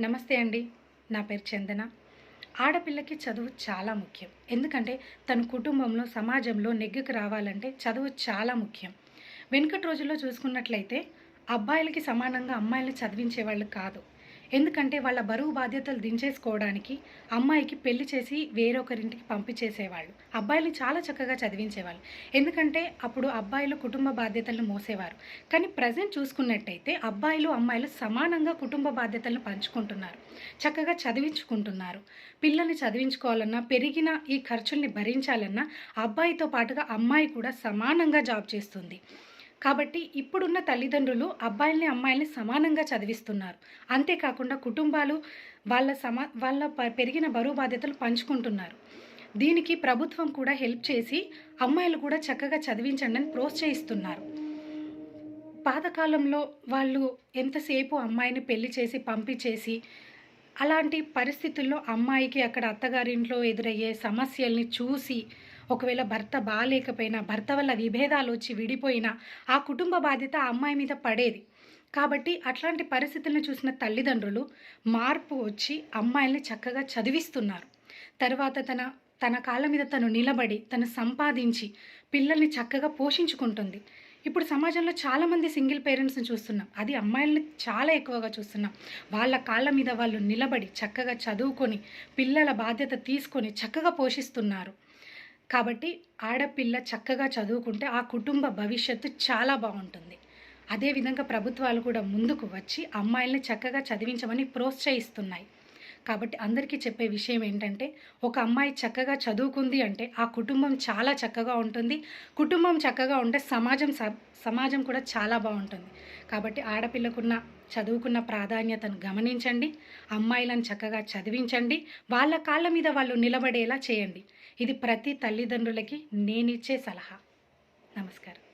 నమస్తే అండి. నా పేరు చందన. ఆడపిల్లకి చదువు చాలా ముఖ్యం. ఎందుకంటే తన కుటుంబంలో సమాజంలో నెగ్గుకు రావాలంటే చదువు చాలా ముఖ్యం. వెనుకటి రోజుల్లో చూసుకున్నట్లయితే అబ్బాయిలకి సమానంగా అమ్మాయిలు చదివించేవాళ్ళు కాదు. ఎందుకంటే వాళ్ళ బరువు బాధ్యతలు దించేసుకోవడానికి అమ్మాయికి పెళ్ళి చేసి వేరొకరింటికి పంపించేసేవాళ్ళు. అబ్బాయిలు చాలా చక్కగా చదివించేవాళ్ళు. ఎందుకంటే అప్పుడు అబ్బాయిలు కుటుంబ బాధ్యతలను మోసేవారు. కానీ ప్రజెంట్ చూసుకున్నట్టయితే అబ్బాయిలు అమ్మాయిలు సమానంగా కుటుంబ బాధ్యతలను పంచుకుంటున్నారు. చక్కగా చదివించుకుంటున్నారు. పిల్లల్ని చదివించుకోవాలన్నా పెరిగిన ఈ ఖర్చుల్ని భరించాలన్నా అబ్బాయితో పాటుగా అమ్మాయి కూడా సమానంగా జాబ్ చేస్తుంది. కాబట్టి ఇప్పుడున్న తల్లిదండ్రులు అబ్బాయిల్ని అమ్మాయిల్ని సమానంగా చదివిస్తున్నారు. అంతేకాకుండా కుటుంబాలు వాళ్ళ సమా వాళ్ళ ప- పెరిగిన బరువు బాధ్యతలు పంచుకుంటున్నారు. దీనికి ప్రభుత్వం కూడా హెల్ప్ చేసి అమ్మాయిలు కూడా చక్కగా చదివించండి అని ప్రోత్సహిస్తున్నారు. పాతకాలంలో వాళ్ళు ఎంతసేపు అమ్మాయిని పెళ్ళి చేసి పంపించేసి అలాంటి పరిస్థితుల్లో అమ్మాయికి అక్కడ అత్తగారింట్లో ఎదురయ్యే సమస్యల్ని చూసి ఒకవేళ భర్త బాగాలేకపోయినా భర్త వల్ల విభేదాలు వచ్చి విడిపోయినా ఆ కుటుంబ బాధ్యత ఆ అమ్మాయి మీద పడేది. కాబట్టి అట్లాంటి పరిస్థితులను చూసిన తల్లిదండ్రులు మార్పు వచ్చి అమ్మాయిల్ని చక్కగా చదివిస్తున్నారు. తర్వాత తన తన కాళ్ళ మీద తను నిలబడి తను సంపాదించి పిల్లల్ని చక్కగా పోషించుకుంటుంది. ఇప్పుడు సమాజంలో చాలామంది సింగిల్ పేరెంట్స్ని చూస్తున్నాం. అది అమ్మాయిల్ని చాలా ఎక్కువగా చూస్తున్నాం. వాళ్ళ కాళ్ళ మీద వాళ్ళు నిలబడి చక్కగా చదువుకొని పిల్లల బాధ్యత తీసుకొని చక్కగా పోషిస్తున్నారు. కాబట్టి ఆడపిల్ల చక్కగా చదువుకుంటే ఆ కుటుంబ భవిష్యత్తు చాలా బాగుంటుంది. అదేవిధంగా ప్రభుత్వాలు కూడా ముందుకు వచ్చి అమ్మాయిల్ని చక్కగా చదివించమని ప్రోత్సహిస్తున్నాయి. కాబట్టి అందరికీ చెప్పే విషయం ఏంటంటే ఒక అమ్మాయి చక్కగా చదువుకుంది అంటే ఆ కుటుంబం చాలా చక్కగా ఉంటుంది. కుటుంబం చక్కగా ఉంటే సమాజం సమాజం కూడా చాలా బాగుంటుంది. కాబట్టి ఆడపిల్లకున్న చదువుకున్న ప్రాధాన్యతను గమనించండి. అమ్మాయిలను చక్కగా చదివించండి. వాళ్ళ కాళ్ళ మీద వాళ్ళు నిలబడేలా చేయండి. ఇది ప్రతి తల్లిదండ్రులకి నేనిచ్చే సలహా. నమస్కారం.